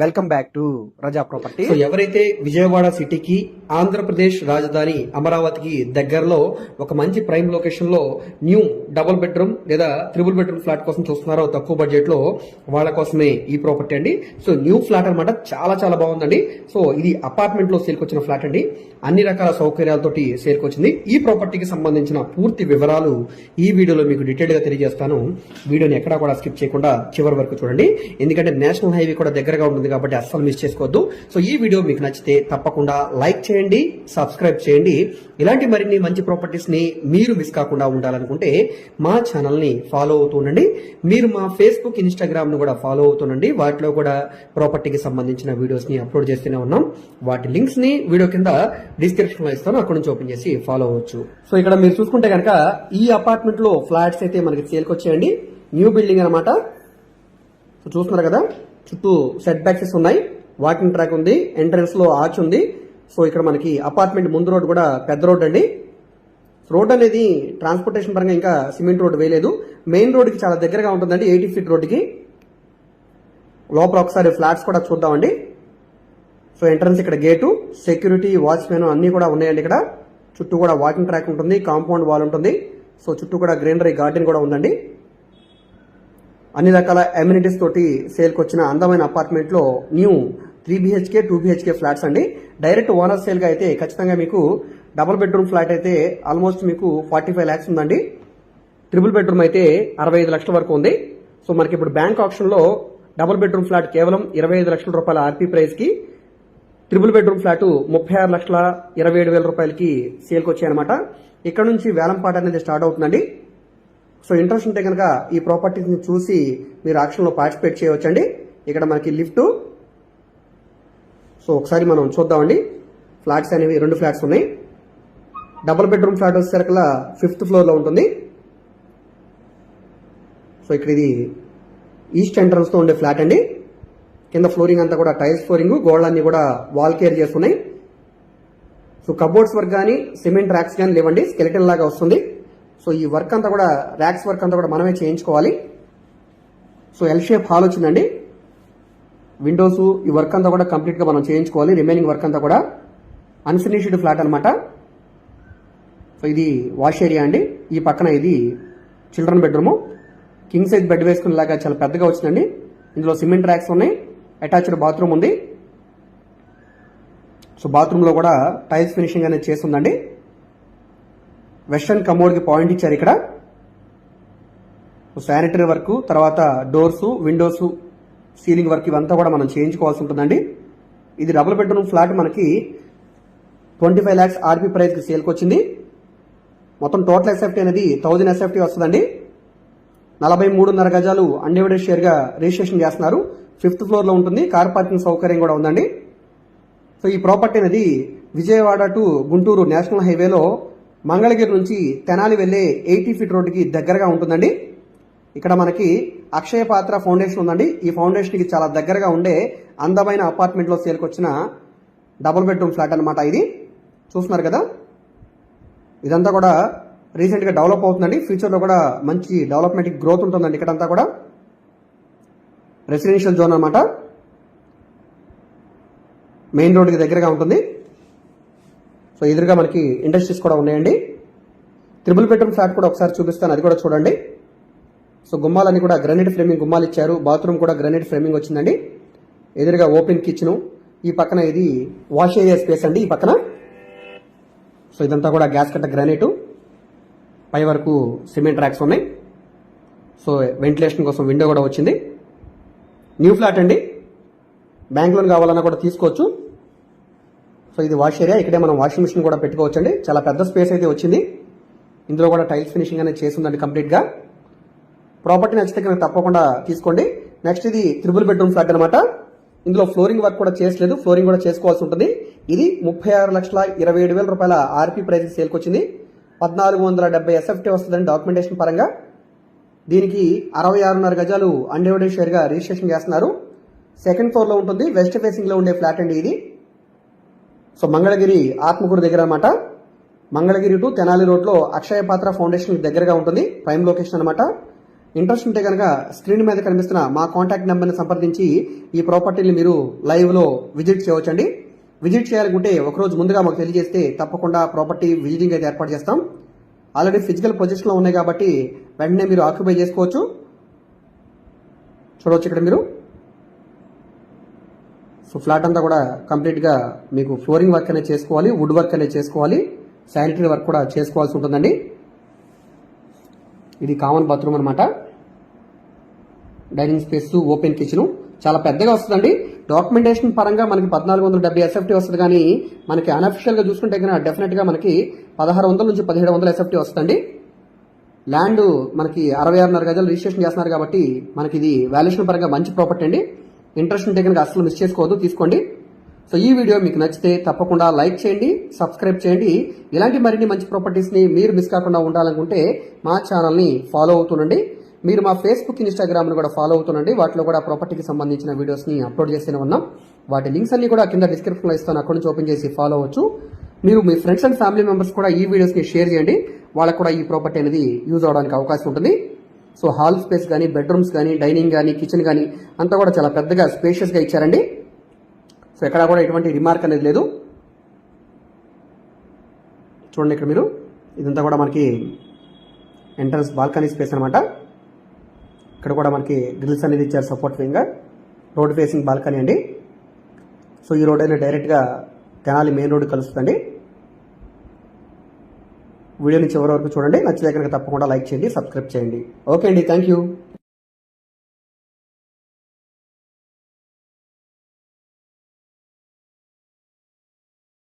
welcome back to Raza property so ఎవరైతే విజయవాడ సిటీకి ఆంధ్రప్రదేశ్ రాజధాని అమరావతికి దగ్గరలో ఒక మంచి ప్రైమ్ లొకేషన్లో న్యూ డబుల్ బెడ్రూమ్ లేదా త్రిబుల్ బెడ్రూమ్ ఫ్లాట్ కోసం చూస్తున్నారో తక్కువ బడ్జెట్లో వాళ్ళ కోసమే ఈ ప్రాపర్టీ అండి. సో న్యూ ఫ్లాట్ అన్నమాట చాలా చాలా బాగుందండి. సో ఇది అపార్ట్మెంట్లో సేల్కి వచ్చిన ఫ్లాట్ అండి. అన్ని రకాల సౌకర్యాలతోటి సేల్కి వచ్చింది. ఈ ప్రాపర్టీకి సంబంధించిన పూర్తి వివరాలు ఈ వీడియోలో మీకు డీటెయిల్గా తెలియజేస్తాను. వీడియోని ఎక్కడా కూడా స్కిప్ చేయకుండా చివరి వరకు చూడండి. ఎందుకంటే నేషనల్ హైవే కూడా దగ్గరగా ఉంటుంది. కాబట్టి అస్సలు మిస్ చేసుకోవద్దు. సో ఈ వీడియో మీకు నచ్చితే తప్పకుండా లైక్ చేయండి సబ్స్క్రైబ్ చేయండి. ఇలాంటి మరిన్ని మంచి ప్రాపర్టీస్ని మీరు మిస్ కాకుండా ఉండాలనుకుంటే మా ఛానల్ని ఫాలో అవుతూ ఉండండి. మీరు మా ఫేస్బుక్ ఇన్స్టాగ్రామ్ను కూడా ఫాలో అవుతుండండి వాటిలో కూడా ప్రాపర్టీకి సంబంధించిన వీడియోస్ని అప్లోడ్ చేస్తూనే ఉన్నాం. వాటి లింక్స్ని వీడియో కింద డిస్క్రిప్షన్లో ఇస్తాను. అక్కడ నుంచి ఓపెన్ చేసి ఫాలో అవ్వచ్చు. సో ఇక్కడ మీరు చూసుకుంటే కనుక ఈ అపార్ట్మెంట్లో ఫ్లాట్స్ అయితే మనకి సేల్కి వచ్చేయండి. న్యూ బిల్డింగ్ అనమాట సో చూస్తున్నారు కదా? చుట్టూ సెట్ బ్యాక్సెస్ ఉన్నాయి. వాకింగ్ ట్రాక్ ఉంది. ఎంట్రన్స్లో ఆర్చ్ ఉంది. సో ఇక్కడ మనకి అపార్ట్మెంట్ ముందు రోడ్ కూడా పెద్ద రోడ్ అండి. రోడ్ అనేది ట్రాన్స్పోర్టేషన్ పరంగా ఇంకా సిమెంట్ రోడ్ వేయలేదు. మెయిన్ రోడ్కి చాలా దగ్గరగా ఉంటుందండి ఎయిటీ ఫీట్ రోడ్డుకి లోపల ఒకసారి ఫ్లాట్స్ కూడా చూద్దామండి. సో ఎంట్రన్స్ ఇక్కడ గేటు సెక్యూరిటీ వాచ్మెన్ అన్నీ కూడా ఉన్నాయండి ఇక్కడ. చుట్టూ కూడా వాకింగ్ ట్రాక్ ఉంటుంది కాంపౌండ్ వాల్ ఉంటుంది. సో చుట్టూ కూడా గ్రీనరీ గార్డెన్ కూడా ఉందండి. అన్ని రకాల అమ్యూనిటీస్ తోటి సేల్కి వచ్చిన అందమైన అపార్ట్మెంట్లో new three BHK two BHK flats అండి. డైరెక్ట్ ఓనర్ సేల్గా అయితే ఖచ్చితంగా మీకు డబుల్ బెడ్రూమ్ ఫ్లాట్ అయితే ఆల్మోస్ట్ మీకు ఫార్టీ ఫైవ్ ల్యాక్స్ ఉందండి. ట్రిపుల్ బెడ్రూమ్ అయితే అరవై ఐదు లక్షల వరకు ఉంది. సో మనకి ఇప్పుడు బ్యాంక్ ఆప్షన్లో డబుల్ బెడ్రూమ్ ఫ్లాట్ కేవలం ఇరవై ఐదు లక్షల రూపాయల ఆర్పీ ప్రైస్కి ట్రిపుల్ బెడ్రూమ్ ఫ్లాట్ ముప్పై ఆరు లక్షల ఇరవై ఏడు వేల రూపాయలకి సేల్కి వచ్చాయన్నమాట. ఇక్కడ నుంచి వేలంపాట అనేది స్టార్ట్ అవుతుందండి. సో ఇంట్రెస్ట్ ఉంటే కనుక ఈ ప్రాపర్టీస్ని చూసి మీరు ఆక్షన్లో పార్టిసిపేట్ చేయవచ్చండి. ఇక్కడ మనకి లిఫ్ట్. సో ఒకసారి మనం చూద్దామండి. ఫ్లాట్స్ అనేవి రెండు ఫ్లాట్స్ ఉన్నాయి. డబుల్ బెడ్రూమ్ ఫ్లాట్ వచ్చేసరికల్లా ఫిఫ్త్ ఫ్లోర్లో ఉంటుంది. సో ఇక్కడ ఇది ఈస్ట్ ఎంట్రన్స్తో ఉండే ఫ్లాట్ అండి. కింద ఫ్లోరింగ్ అంతా కూడా టైల్స్ ఫ్లోరింగ్ గోడలన్నీ కూడా వాల్ కేర్ చేస్తున్నాయి. సో కబోర్డ్స్ వర్క్ కానీ సిమెంట్ ర్యాక్స్ కానీ లేవండి. స్కెలిటన్ లాగా వస్తుంది. సో ఈ వర్క్ అంతా కూడా ర్యాక్స్ వర్క్ అంతా కూడా మనమే చేయించుకోవాలి. సో ఎల్ షేప్ హాల్ వచ్చిందండి. విండోస్ ఈ వర్క్ అంతా కూడా కంప్లీట్గా మనం చేయించుకోవాలి. రిమైనింగ్ వర్క్ అంతా కూడా అన్ఫినిష్డ్ ఫ్లాట్ అనమాట సో ఇది వాష్ ఏరియా అండి. ఈ పక్కన ఇది children bedroom king size bed వేసుకునేలాగా చాలా పెద్దగా వచ్చిందండి. ఇందులో సిమెంట్ ర్యాక్స్ ఉన్నాయి. అటాచ్డ్ బాత్రూమ్ ఉంది. సో బాత్రూంలో కూడా టైల్స్ ఫినిషింగ్ అనేది చేస్తుందండి. వెస్ట్రన్ కమోడ్కి పాయింట్ ఇచ్చారు ఇక్కడ. శానిటరీ వర్క్ తర్వాత డోర్స్ విండోస్ సీలింగ్ వర్క్ ఇవంతా కూడా మనం చేయించుకోవాల్సి ఉంటుందండి. ఇది డబుల్ బెడ్రూమ్ ఫ్లాట్ మనకి ట్వంటీ ఫైవ్ ల్యాక్స్ ఆర్పీ ప్రైస్కి సేల్కి వచ్చింది. మొత్తం టోటల్ ఎస్ఎఫ్టీ అనేది థౌజండ్ ఎస్ఎఫ్టీ వస్తుందండి. నలభై మూడున్నర గజాలు అన్డివైడెడ్ షేర్గా రిజిస్ట్రేషన్ చేస్తున్నారు. ఫిఫ్త్ ఫ్లోర్లో ఉంటుంది. కార్ పార్కింగ్ సౌకర్యం కూడా ఉందండి. సో ఈ ప్రాపర్టీ అనేది విజయవాడ టు గుంటూరు నేషనల్ హైవేలో మంగళగిరి నుంచి తెనాలి వెళ్ళే ఎయిటీ ఫీట్ రోడ్డుకి దగ్గరగా ఉంటుందండి. ఇక్కడ మనకి అక్షయ పాత్ర ఫౌండేషన్ ఉందండి. ఈ ఫౌండేషన్కి చాలా దగ్గరగా ఉండే అందమైన అపార్ట్మెంట్లో సేల్కొచ్చిన డబుల్ బెడ్రూమ్ ఫ్లాట్ అనమాట ఇది. చూస్తున్నారు కదా? ఇదంతా కూడా రీసెంట్గా డెవలప్ అవుతుందండి. ఫ్యూచర్లో కూడా మంచి డెవలప్మెంట్ గ్రోత్ ఉంటుందండి ఇక్కడంతా కూడా. రెసిడెన్షియల్ జోన్ అనమాట మెయిన్ రోడ్కి దగ్గరగా ఉంటుంది. సో ఎదురుగా మనకి ఇండస్ట్రీస్ కూడా ఉన్నాయండి. త్రిబుల్ బెడ్రూమ్ ఫ్లాట్ కూడా ఒకసారి చూపిస్తాను అది కూడా చూడండి. సో గుమ్మాలన్నీ కూడా గ్రనైట్ ఫ్రేమింగ్ గుమ్మాలు ఇచ్చారు బాత్రూమ్ కూడా గ్రనైట్ ఫ్రేమింగ్ వచ్చిందండి. ఎదురుగా ఓపెన్ కిచెన్ ఈ పక్కన ఇది వాష్ ఏరియా స్పేస్ అండి ఈ పక్కన. సో ఇదంతా కూడా గ్యాస్ కట్ట గ్రానైట్ పై వరకు సిమెంట్ ర్యాక్స్ ఉన్నాయి. సో వెంటిలేషన్ కోసం విండో కూడా వచ్చింది. న్యూ ఫ్లాట్ అండి. బ్యాంక్ లోన్ కావాలన్నా కూడా తీసుకోవచ్చు. సో ఇది వాష్ ఏరియా. ఇక్కడే మనం వాషింగ్ మిషన్ కూడా పెట్టుకోవచ్చు అండి చాలా పెద్ద స్పేస్ అయితే వచ్చింది. ఇందులో కూడా టైల్స్ ఫినిషింగ్ అనేది చేసిందండి కంప్లీట్గా. ప్రాపర్టీ నచ్చితే కనుక తప్పకుండా తీసుకోండి. నెక్స్ట్ ఇది త్రిబుల్ బెడ్రూమ్ ఫ్లాట్ అనమాట ఇందులో ఫ్లోరింగ్ వర్క్ కూడా చేయలేదు ఫ్లోరింగ్ కూడా చేసుకోవాల్సి ఉంటుంది. ఇది ముప్పై ఆరు లక్షల ఇరవై ఏడు వేల రూపాయల ఆర్పీ ప్రైస్ సేల్కి వచ్చింది. పద్నాలుగు వందల డెబ్బై ఎస్ఎఫ్టీ వస్తుందండి డాక్యుమెంటేషన్ పరంగా. దీనికి అరవై ఆరున్నర గజాలు అన్డివైడెడ్ షేర్గా రిజిస్ట్రేషన్ చేస్తున్నారు. సెకండ్ ఫ్లోర్లో ఉంటుంది. వెస్ట్ ఫేసింగ్లో ఉండే ఫ్లాట్ అండి ఇది. సో మంగళగిరి ఆత్మకూరు దగ్గర అనమాట మంగళగిరి టు తెనాలి రోడ్లో అక్షయ పాత్ర ఫౌండేషన్ దగ్గరగా ఉంటుంది. ప్రైమ్ లొకేషన్ అనమాట. ఇంట్రెస్ట్ ఉంటే కనుక స్క్రీన్ మీద కనిపిస్తున్న మా కాంటాక్ట్ నెంబర్ని సంప్రదించి ఈ ప్రాపర్టీని మీరు లైవ్లో విజిట్ చేయవచ్చండి. విజిట్ చేయాలనుకుంటే ఒకరోజు ముందుగా మాకు తెలియజేస్తే తప్పకుండా ప్రాపర్టీ విజిటింగ్ అయితే ఏర్పాటు చేస్తాం. ఆల్రెడీ ఫిజికల్ పొజిషన్లో ఉన్నాయి కాబట్టి వెంటనే మీరు ఆక్యుపై చేసుకోవచ్చు. చూడవచ్చు ఇక్కడ మీరు. సో ఫ్లాట్ అంతా కూడా కంప్లీట్గా మీకు ఫ్లోరింగ్ వర్క్ అనేది చేసుకోవాలి వుడ్ వర్క్ అనేది చేసుకోవాలి శానిటరీ వర్క్ కూడా చేసుకోవాల్సి ఉంటుందండి. ఇది కామన్ బాత్రూమ్ అనమాట డైనింగ్ స్పేస్ ఓపెన్ కిచెన్. చాలా పెద్దగా వస్తుందండి. డాక్యుమెంటేషన్ పరంగా మనకి పద్నాలుగు వందల డెబ్బై ఎస్ఎఫ్టీ వస్తుంది కానీ మనకి అన్అఫిషియల్గా చూసుకుంటే కనుక డెఫినెట్గా మనకి పదహారు వందల నుంచి పదిహేడు వందల ఎస్ఎఫ్టీ వస్తుందండి. ల్యాండ్ మనకి అరవై ఆరున్నర గజాలు రిజిస్ట్రేషన్ చేస్తున్నారు కాబట్టి మనకి ఇది వాల్యుయేషన్ పరంగా మంచి ప్రాపర్టీ అండి. ఇంట్రెస్ట్ ఉంటే కనుక అసలు మిస్ చేసుకోవద్దు తీసుకోండి. సో ఈ వీడియో మీకు నచ్చితే తప్పకుండా లైక్ చేయండి సబ్స్క్రైబ్ చేయండి. ఇలాంటి మరిన్ని మంచి ప్రాపర్టీస్ని మీరు మిస్ కాకుండా ఉండాలనుకుంటే మా ఛానల్ని ఫాలో అవుతుండండి. మీరు మా ఫేస్బుక్ ఇన్స్టాగ్రామ్ను కూడా ఫాలో అవుతుండండి. వాటిలో కూడా ప్రాపర్టీకి సంబంధించిన వీడియోస్ని అప్లోడ్ చేస్తూనే ఉన్నాం. వాటి లింక్స్ అన్ని కూడా కింద డిస్క్రిప్షన్లో ఇస్తాను. అక్కడి నుంచి ఓపెన్ చేసి ఫాలో అవ్వచ్చు. మీరు మీ ఫ్రెండ్స్ అండ్ ఫ్యామిలీ మెంబర్స్ కూడా ఈ వీడియోస్ని షేర్ చేయండి. వాళ్ళకు కూడా ఈ ప్రాపర్టీ అనేది యూజ్ అవడానికి అవకాశం ఉంటుంది. సో హాల్ స్పేస్ కానీ బెడ్రూమ్స్ కానీ డైనింగ్ కానీ కిచెన్ కానీ అంతా కూడా చాలా పెద్దగా స్పేషియస్గా ఇచ్చారండి. సో ఎక్కడా కూడా ఎటువంటి రిమార్క్ అనేది లేదు. చూడండి ఇక్కడ మీరు. ఇదంతా కూడా మనకి ఎంట్రన్స్ బాల్కనీ స్పేస్ అనమాట ఇక్కడ కూడా మనకి గ్రిల్స్ అనేది ఇచ్చారు సపోర్ట్ వింగ్గా రోడ్ ఫేసింగ్ బాల్కనీ అండి. సో ఈ రోడ్ అనేది డైరెక్ట్గా తెనాలి మెయిన్ రోడ్ కలుస్తుందండి. వీడియోని చివరి వరకు చూడండి. నచ్చితే కనుక తప్పకుండా లైక్ చేయండి సబ్స్క్రైబ్ చేయండి. ఓకే అండి థ్యాంక్ యూ